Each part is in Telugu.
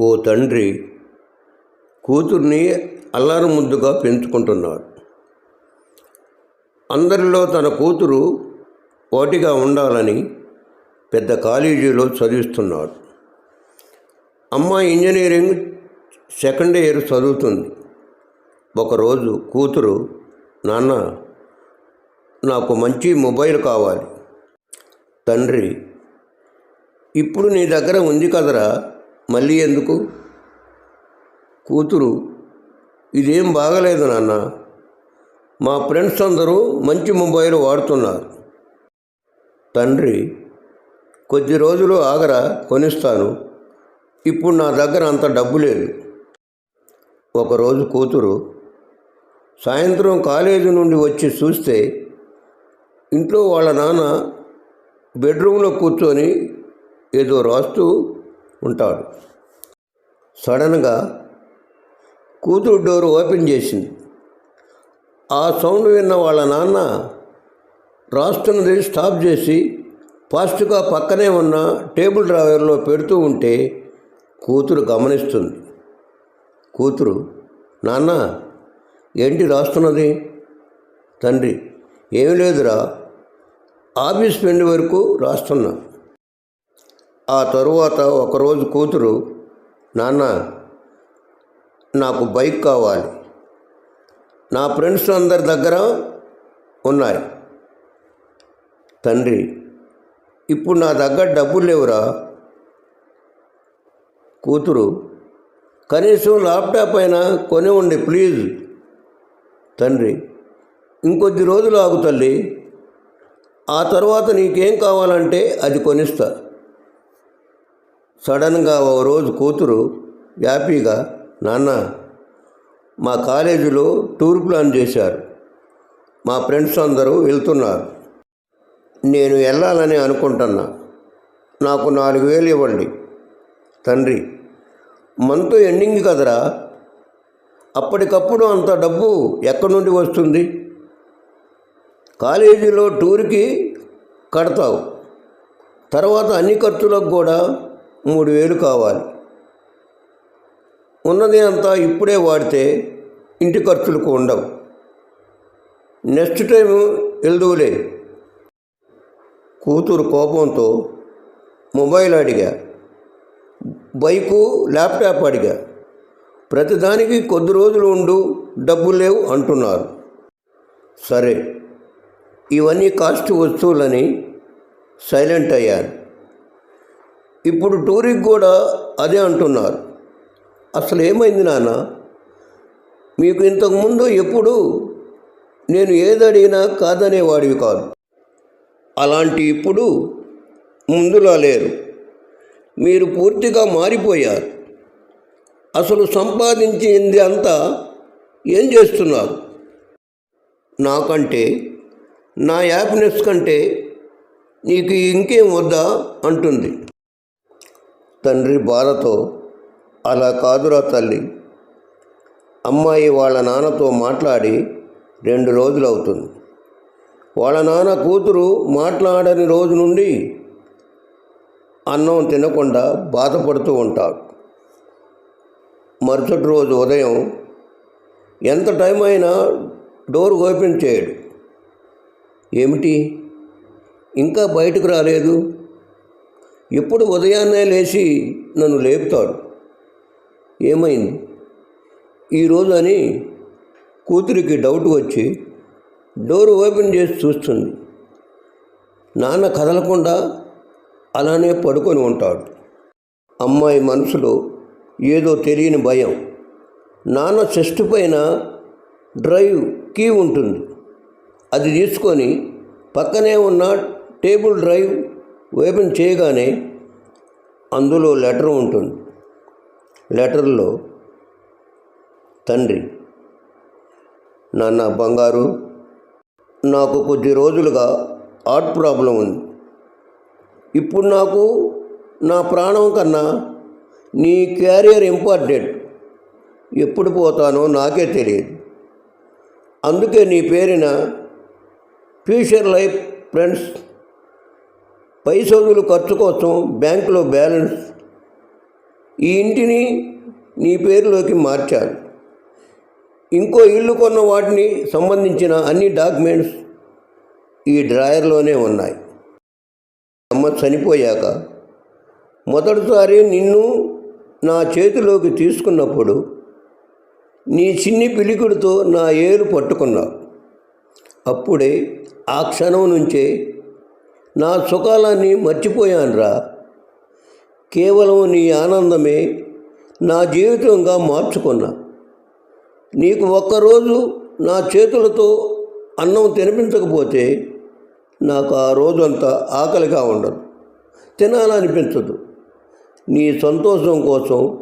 ఓ తండ్రి కూతుర్ని అల్లారు ముద్దుగా పెంచుకుంటున్నాడు. అందరిలో తన కూతురు పోటీగా ఉండాలని పెద్ద కాలేజీలో చదివిస్తున్నాడు. అమ్మ ఇంజనీరింగ్ సెకండ్ ఇయర్ చదువుతుంది. ఒకరోజు కూతురు నాన్న నాకు మంచి మొబైల్ కావాలి. తండ్రి ఇప్పుడు నీ దగ్గర ఉంది కదరా మళ్ళీ ఎందుకు? కూతురు ఇదేం బాగలేదు నాన్న. మా ఫ్రెండ్స్ అందరూ మంచి మొబైల్ వాడుతున్నారు. తండ్రి కొద్ది రోజులు ఆగరా కొనిస్తాను. ఇప్పుడు నా దగ్గర అంత డబ్బు లేదు. ఒకరోజు కూతురు సాయంత్రం కాలేజీ నుండి వచ్చి చూస్తే ఇంట్లో వాళ్ళ నాన్న బెడ్రూమ్లో కూర్చొని ఏదో రాస్తూ ఉంటాడు సడన్గా కూతురు డోర్ ఓపెన్ చేసింది. ఆ సౌండ్ విన్న వాళ్ళ నాన్న రాస్తున్నది స్టాప్ చేసి ఫాస్ట్గా పక్కనే ఉన్న టేబుల్ డ్రావర్లో పెడుతూ ఉంటే కూతురు గమనిస్తుంది. కూతురు నాన్న ఏంటి రాస్తున్నది? తండ్రి ఏమి లేదురా ఆఫీస్ పెండి వరకు రాస్తున్నా. ఆ తరువాత ఒకరోజు కూతురు నాన్న నాకు బైక్ కావాలి. నా ఫ్రెండ్స్ అందరి దగ్గర ఉన్నాయి. తండ్రి ఇప్పుడు నా దగ్గర డబ్బులు లేవురా. కూతురు కనీసం ల్యాప్టాప్ అయినా కొని ఉండి ప్లీజ్. తండ్రి ఇంకొద్ది రోజులు ఆగు తల్లి. ఆ తర్వాత నీకేం కావాలంటే అది కొనిస్తా. సడన్గా ఓ రోజు కూతురు హ్యాపీగా నాన్న మా కాలేజీలో టూర్ ప్లాన్ చేశారు. మా ఫ్రెండ్స్ అందరూ వెళ్తున్నారు. నేను వెళ్ళాలని అనుకుంటున్నా. నాకు నాలుగు వేలు ఇవ్వండి. తండ్రి మంత్ ఎండింగ్ కదరా? అప్పటికప్పుడు అంత డబ్బు ఎక్కడి నుండి వస్తుంది? కాలేజీలో టూర్కి కడతావు. తర్వాత అన్ని ఖర్చులకు కూడా మూడు వేలు కావాలి. ఉన్నది అంతా ఇప్పుడే వాడితే ఇంటి ఖర్చులకు ఉండవు. నెక్స్ట్ టైం వెళ్దువులే. కూతురు కోపంతో మొబైల్ అడిగా. బైకు ల్యాప్టాప్ అడిగా. ప్రతిదానికి కొద్ది రోజులు ఉండు డబ్బులు లేవు అంటున్నారు. సరే ఇవన్నీ కాస్ట్ వస్తువులని సైలెంట్ అయ్యాను ఇప్పుడు టూరికి కూడా అదే అంటున్నారు. అసలు ఏమైంది నాన్న? మీకు ఇంతకుముందు ఎప్పుడు నేను ఏదడిగినా కాదనేవాడివి కాదు. అలాంటి ఇప్పుడు ముందులా లేరు. మీరు పూర్తిగా మారిపోయారు. అసలు సంపాదించింది అంతా ఏం చేస్తున్నారు? నాకంటే నా హ్యాపీనెస్ కంటే నీకు ఇంకేం వద్దా? అంటుంది. తండ్రి బాధతో అలా కాదురా తల్లి. అమ్మాయి వాళ్ళ నాన్నతో మాట్లాడి రెండు రోజులు అవుతుంది వాళ్ళ నాన్న కూతురు మాట్లాడని రోజు నుండి అన్నం తినకుండా బాధపడుతూ ఉంటాడు. మరుసటి రోజు ఉదయం ఎంత టైం అయినా డోర్ ఓపెన్ చేయడు. ఏమిటి? ఇంకా బయటకు రాలేదు? ఎప్పుడు ఉదయాన్నే లేచి నన్ను లేపుతాడు. ఏమైంది? ఈరోజు అని కూతురికి డౌట్ వచ్చి డోర్ ఓపెన్ చేసి చూస్తుంది. నాన్న కదలకుండా అలానే పడుకొని ఉంటాడు. అమ్మాయి మనసులో ఏదో తెలియని భయం. నాన్న చెస్ట్ పైన డ్రైవ్ కీ ఉంటుంది. అది తీసుకొని పక్కనే ఉన్న టేబుల్ డ్రైవ్ ఓపెన్ చేయగానే అందులో లెటర్ ఉంటుంది. లెటర్లో తండ్రి నాన్న బంగారు నాకు కొద్ది రోజులుగా హార్ట్ ప్రాబ్లం ఉంది. ఇప్పుడు నాకు నా ప్రాణం కన్నా నీ క్యారియర్ ఇంపార్టెంట్. ఎప్పుడు పోతానో నాకే తెలియదు. అందుకే నీ పేరిన ఫ్యూచర్ లైఫ్ ఫ్రెండ్స్ పై ఖర్చు కోసం బ్యాంకులో బ్యాలెన్స్ ఈ ఇంటిని నీ పేరులోకి మార్చాలి ఇంకో ఇల్లు కొన్న వాటిని సంబంధించిన అన్ని డాక్యుమెంట్స్ ఈ డ్రాయర్లోనే ఉన్నాయి. అమ్మ చనిపోయాక మొదటిసారి నిన్ను నా చేతిలోకి తీసుకున్నప్పుడు నీ చిన్ని పిలికుడితో నా ఏరు పట్టుకున్నావు. అప్పుడే ఆ క్షణం నుంచే నా సుఖాలన్నీ మర్చిపోయానురా. కేవలం నీ ఆనందమే నా జీవితంగా మార్చుకున్నా. నీకు ఒక్కరోజు నా చేతులతో అన్నం తినిపించకపోతే నాకు ఆ రోజంతా ఆకలిగా ఉండదు తినాలనిపించదు. నీ సంతోషం కోసం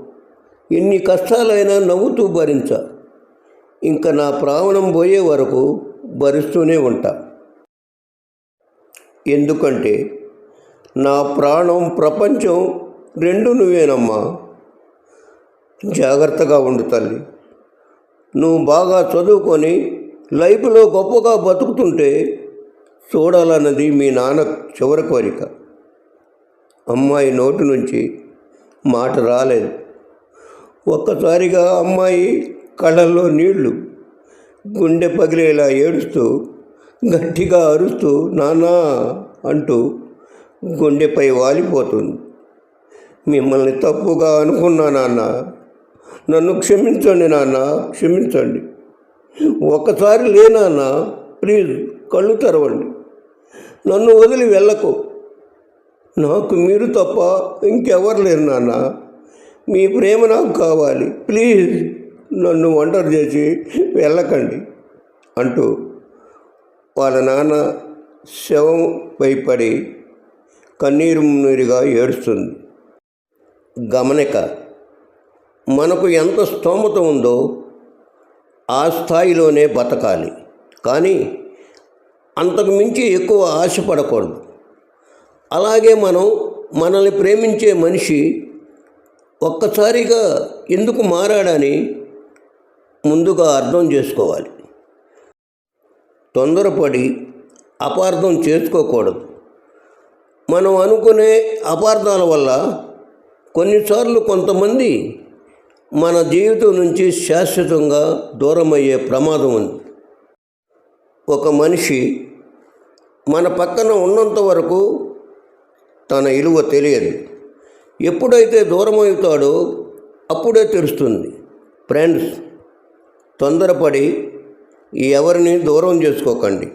ఎన్ని కష్టాలైనా నవ్వుతూ భరించా. ఇంకా నా ప్రాణం పోయే వరకు భరిస్తూనే ఉంటా. ఎందుకంటే నా ప్రాణం ప్రపంచం రెండు నువ్వేనమ్మా. జాగ్రత్తగా ఉండు తల్లి. నువ్వు బాగా చదువుకొని లైఫ్లో గొప్పగా బతుకుతుంటే చూడాలన్నది మీ నాన్న చివరి కోరిక. అమ్మాయి నోటి నుంచి మాట రాలేదు. ఒక్కసారిగా అమ్మాయి కళ్ళల్లో నీళ్ళు గుండె పగిలేలా ఏడుస్తూ గట్టిగా అరుస్తూ నానా అంటూ గుండెపై వాలిపోతుంది. మిమ్మల్ని తప్పుగా అనుకున్నా నాన్న. నన్ను క్షమించండి నాన్న క్షమించండి. ఒక్కసారి లేనాన్న ప్లీజ్ కళ్ళు తెరవండి. నన్ను వదిలి వెళ్ళకు. నాకు మీరు తప్ప ఇంకెవరు లేరు నాన్న. మీ ప్రేమ నాకు కావాలి. ప్లీజ్ నన్ను ఒంటరి చేసి వెళ్ళకండి అంటూ వాళ్ళ నాన్న శవం పడి కన్నీరు మున్నీరుగా ఏడుస్తుంది. గమనిక మనకు ఎంత స్తోమత ఉందో ఆ స్థాయిలోనే బతకాలి. కానీ అంతకు మించి ఎక్కువ ఆశపడకూడదు. అలాగే మనం మనల్ని ప్రేమించే మనిషి ఒక్కసారిగా ఎందుకు మారాడని ముందుగా అర్థం చేసుకోవాలి. తొందరపడి అపార్థం చేసుకోకూడదు. మనం అనుకునే అపార్థాల వల్ల కొన్నిసార్లు కొంతమంది మన జీవితం నుంచి శాశ్వతంగా దూరమయ్యే ప్రమాదం ఉంది. ఒక మనిషి మన పక్కన ఉన్నంత వరకు తన ఇలువ తెలియదు. ఎప్పుడైతే దూరం అవుతాడో అప్పుడే తెలుస్తుంది. ఫ్రెండ్స్ తొందరపడి ఎవరిని దూరం చేసుకోకండి.